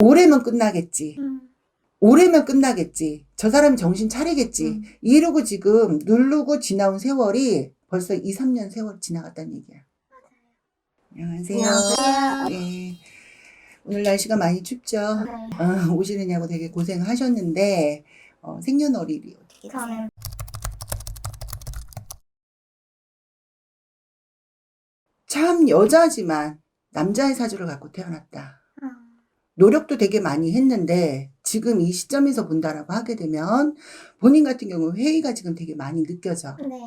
올해면 끝나겠지. 음. 올해면 끝나겠지. 저 사람이 정신 차리겠지. 음. 이러고 지금 누르고 지나온 세월이 벌써 2, 3년 세월 지나갔다는 얘기야. 안녕하세요. 안녕하세요. 네. 오늘 날씨가 많이 춥죠? 네. 어, 오시느냐고 되게 고생하셨는데, 어, 생년월일이 어떻게 되세요? 저는 참 여자지만 남자의 사주를 갖고 태어났다. 음, 노력도 되게 많이 했는데 지금 이 시점에서 본다라고 하게 되면 본인 같은 경우 회의가 지금 되게 많이 느껴져. 네.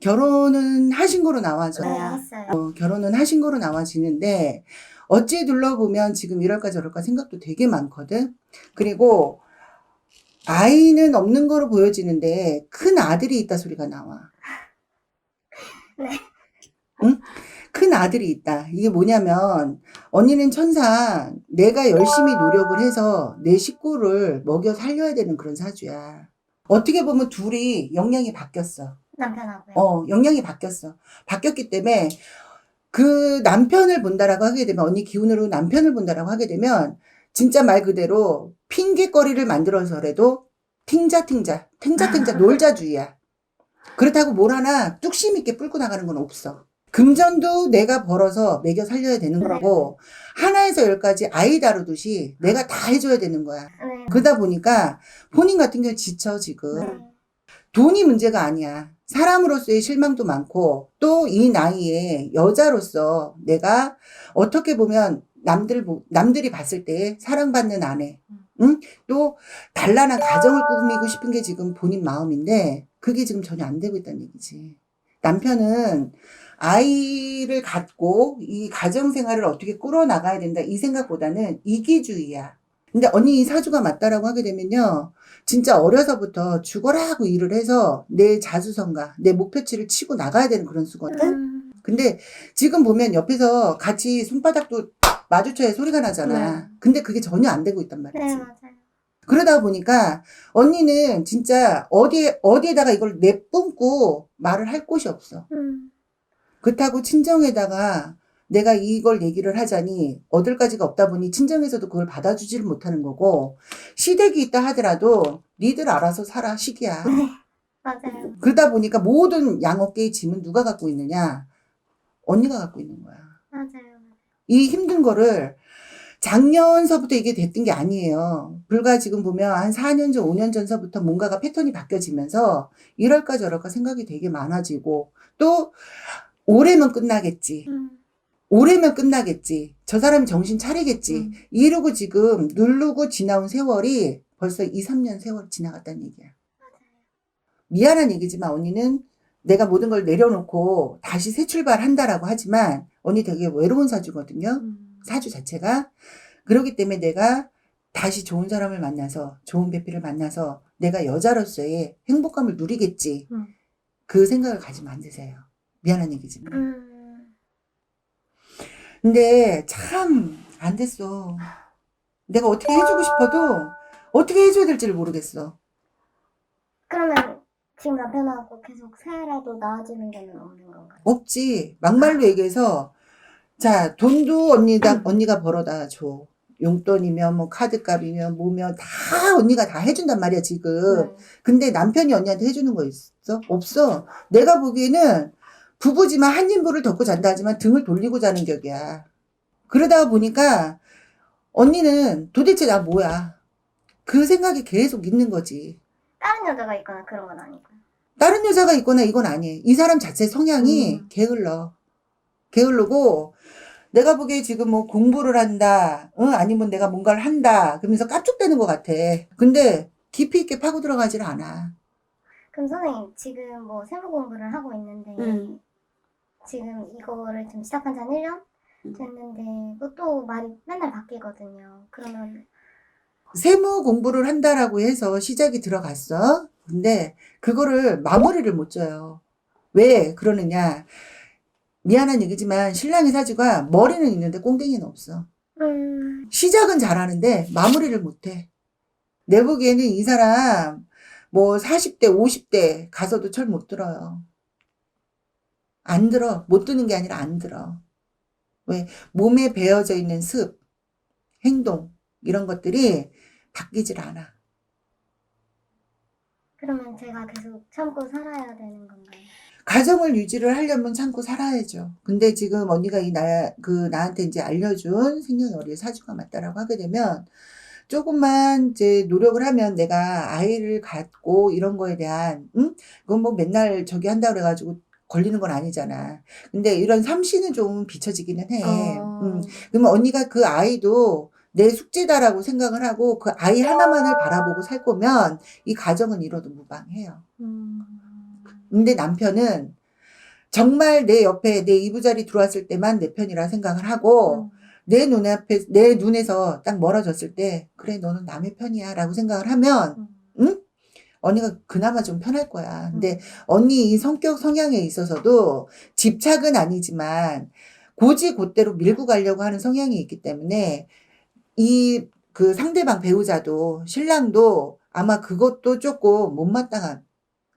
결혼은 하신 거로 네, 나와져요. 했어요. 어, 결혼은 하신 거로 나와지는데 어찌 둘러보면 지금 이럴까 저럴까 생각도 되게 많거든. 그리고 아이는 없는 거로 보여지는데 큰 아들이 있다 소리가 나와. 네. 응? 큰 아들이 있다. 이게 뭐냐면 언니는 천상 내가 열심히 노력을 해서 내 식구를 먹여 살려야 되는 그런 사주야. 어떻게 보면 둘이 영향이 바뀌었어. 남편하고요. 어, 영향이 바뀌었어. 바뀌었기 때문에 그 남편을 본다라고 하게 되면 언니 기운으로 남편을 본다라고 하게 되면 진짜 말 그대로 핑계거리를 만들어서라도 팅자팅자, 팅자팅자 놀자주의야. 그렇다고 뭘 하나 뚝심 있게 뿔고 나가는 건 없어. 금전도 내가 벌어서 매겨 살려야 되는 거고 하나에서 열까지 아이 다루듯이 내가 다 해줘야 되는 거야. 네. 그러다 보니까 본인 같은 경우 지쳐 지금. 네. 돈이 문제가 아니야. 사람으로서의 실망도 많고 또 이 나이에 여자로서 내가 어떻게 보면 남들 보- 남들이 봤을 때 사랑받는 아내, 응? 또 단란한 가정을 꾸미고 싶은 게 지금 본인 마음인데 그게 지금 전혀 안 되고 있다는 얘기지. 남편은 아이를 갖고 이 가정 생활을 어떻게 끌어 나가야 된다 이 생각보다는 이기주의야. 근데 언니 이 사주가 맞다라고 하게 되면요. 진짜 어려서부터 죽어라 하고 일을 해서 내 자수성가, 내 목표치를 치고 나가야 되는 그런 수거든? 음, 근데 지금 보면 옆에서 같이 손바닥도 마주쳐야 소리가 나잖아. 네. 근데 그게 전혀 안 되고 있단 말이지. 네. 그러다 보니까 언니는 진짜 어디에, 어디에다가 이걸 내뿜고 말을 할 곳이 없어. 음, 그렇다고 친정에다가 내가 이걸 얘기를 하자니 얻을 가지가 없다 보니 친정에서도 그걸 받아주지를 못하는 거고 시댁이 있다 하더라도 니들 알아서 살아 시기야. 네. 맞아요. 그러다 보니까 모든 양어깨의 짐은 누가 갖고 있느냐? 언니가 갖고 있는 거야. 맞아요. 이 힘든 거를 작년서부터 이게 됐던 게 아니에요. 불과 지금 보면 한 4년 전, 5년 전서부터 뭔가가 패턴이 바뀌어지면서 이럴까 저럴까 생각이 되게 많아지고 또 올해면 끝나겠지. 음, 올해면 끝나겠지. 저 사람이 정신 차리겠지. 음. 이러고 지금 누르고 지나온 세월이 벌써 2, 3년 세월 지나갔다는 얘기야. 미안한 얘기지만 언니는 내가 모든 걸 내려놓고 다시 새 출발한다라고 하지만 언니 되게 외로운 사주거든요. 음. 사주 자체가. 그렇기 때문에 내가 다시 좋은 사람을 만나서 좋은 배필을 만나서 내가 여자로서의 행복감을 누리겠지. 음. 그 생각을 가지면 안 되세요. 미안한 얘기지만. 음, 근데 참 안 됐어. 내가 어떻게 해주고 싶어도 어떻게 해줘야 될지를 모르겠어. 그러면 지금 남편하고 계속 새해라도 나아지는 게는 없는 건가요? 없지. 막말로 얘기해서 자 돈도 언니다 언니가 벌어다 줘. 용돈이면 뭐 카드값이면 뭐면 다 언니가 다 해준단 말이야 지금. 네. 근데 남편이 언니한테 해주는 거 있어? 없어. 내가 보기에는 부부지만 한 인부를 덮고 잔다 하지만 등을 돌리고 자는 격이야. 그러다 보니까 언니는 도대체 나 뭐야? 그 생각이 계속 있는 거지. 다른 여자가 있거나 그런 건 아니고요. 다른 여자가 있거나 이건 아니에요. 이 사람 자체 성향이 음. 게을러. 게을르고 내가 보기에 지금 뭐 공부를 한다, 응? 아니면 내가 뭔가를 한다, 그러면서 깝죽대는 것 같아. 근데 깊이 있게 파고 들어가질 않아. 그럼 선생님 지금 뭐 세무 공부를 하고 있는데 음. 지금 이거를 좀 시작한 지 한 1년 음. 됐는데 그것도 말이 맨날 바뀌거든요. 그러면 세무 공부를 한다라고 해서 시작이 들어갔어. 근데 그거를 마무리를 못 져요. 왜 그러느냐? 미안한 얘기지만 신랑의 사주가 머리는 있는데 꽁댕이는 없어. 음, 시작은 잘하는데 마무리를 못해. 내 보기에는 이 사람 뭐 40대, 50대 가서도 철 못 들어요. 안 들어. 못 드는 게 아니라 안 들어. 왜? 몸에 배어져 있는 습, 행동, 이런 것들이 바뀌질 않아. 그러면 제가 계속 참고 살아야 되는 건가요? 가정을 유지를 하려면 참고 살아야죠. 근데 지금 언니가 이 나, 그, 나한테 이제 알려준 생년월일 사주가 맞다라고 하게 되면 조금만 이제 노력을 하면 내가 아이를 갖고 이런 거에 대한, 응? 그건 뭐 맨날 저기 한다 그래가지고 걸리는 건 아니잖아. 근데 이런 삼시는 좀 비춰지기는 해. 어. 음, 그러면 언니가 그 아이도 내 숙제다라고 생각을 하고 그 아이 하나만을 바라보고 살 거면 이 가정은 이뤄도 무방해요. 음. 근데 남편은 정말 내 옆에 내 이부자리 들어왔을 때만 내 편이라 생각을 하고 음. 내 눈앞에 내 눈에서 딱 멀어졌을 때 그래 너는 남의 편이야라고 생각을 하면 음. 언니가 그나마 좀 편할 거야. 근데 음. 언니 이 성격 성향에 있어서도 집착은 아니지만 고지 곧대로 밀고 가려고 하는 성향이 있기 때문에 이 그 상대방 배우자도 신랑도 아마 그것도 조금 못마땅한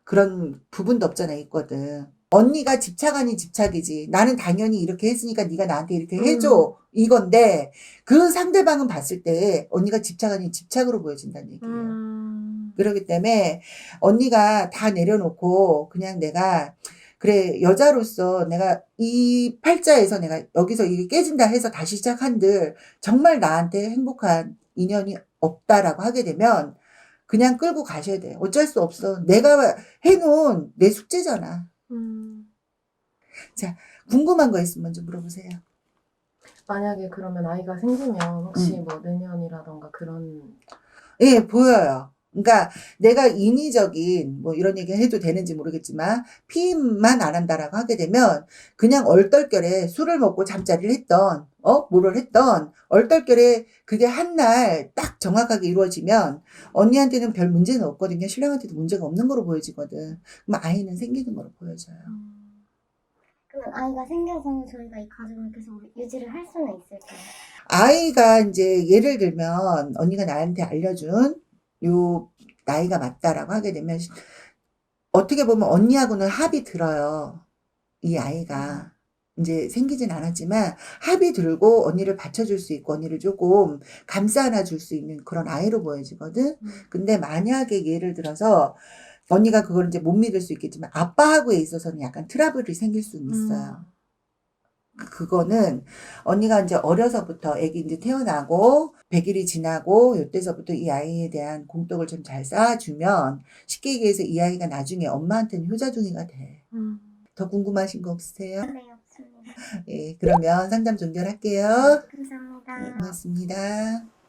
그런 부분도 없잖아 있거든. 언니가 집착 아닌 집착이지. 나는 당연히 이렇게 했으니까 네가 나한테 이렇게 해줘. 이건데 그 상대방은 봤을 때 언니가 집착 아닌 집착으로 보여진다는 얘기예요. 음. 그렇기 때문에 언니가 다 내려놓고 그냥 내가 그래 여자로서 내가 이 팔자에서 내가 여기서 이게 깨진다 해서 다시 시작한들 정말 나한테 행복한 인연이 없다라고 하게 되면 그냥 끌고 가셔야 돼. 어쩔 수 없어. 내가 해놓은 내 숙제잖아. 음. 궁금한 거 있으면 먼저 물어보세요. 만약에 그러면 아이가 생기면 혹시 음. 뭐 내년이라던가 그런 예, 보여요. 그러니까 내가 인위적인 뭐 이런 얘기 해도 되는지 모르겠지만 피임만 안 한다라고 하게 되면 그냥 얼떨결에 술을 먹고 잠자리를 했던 어 뭐를 했던 얼떨결에 그게 한 날 딱 정확하게 이루어지면 언니한테는 별 문제는 없거든요. 신랑한테도 문제가 없는 거로 보여지거든. 그럼 아이는 생기는 거로 보여져요. 음. 그러면 아이가 생겨서 저희가 이 가정을 계속 유지를 할 수는 있을까요? 아이가 이제 예를 들면 언니가 나한테 알려준 요 나이가 맞다라고 하게 되면 어떻게 보면 언니하고는 합이 들어요. 이 아이가 이제 생기진 않았지만 합이 들고 언니를 받쳐줄 수 있고 언니를 조금 감싸 안아줄 수 있는 그런 아이로 보여지거든. 음. 근데 만약에 예를 들어서 언니가 그걸 이제 못 믿을 수 있겠지만 아빠하고에 있어서는 약간 트러블이 생길 수는 있어요. 그거는 언니가 이제 어려서부터 아기 이제 태어나고 100일이 지나고 요때서부터 이 아이에 대한 공덕을 좀 잘 쌓아주면 쉽게 얘기해서 이 아이가 나중에 엄마한테는 효자중이가 돼. 음. 더 궁금하신 거 없으세요? 네, 없습니다. 예, 그러면 상담 종결할게요. 감사합니다. 네, 고맙습니다.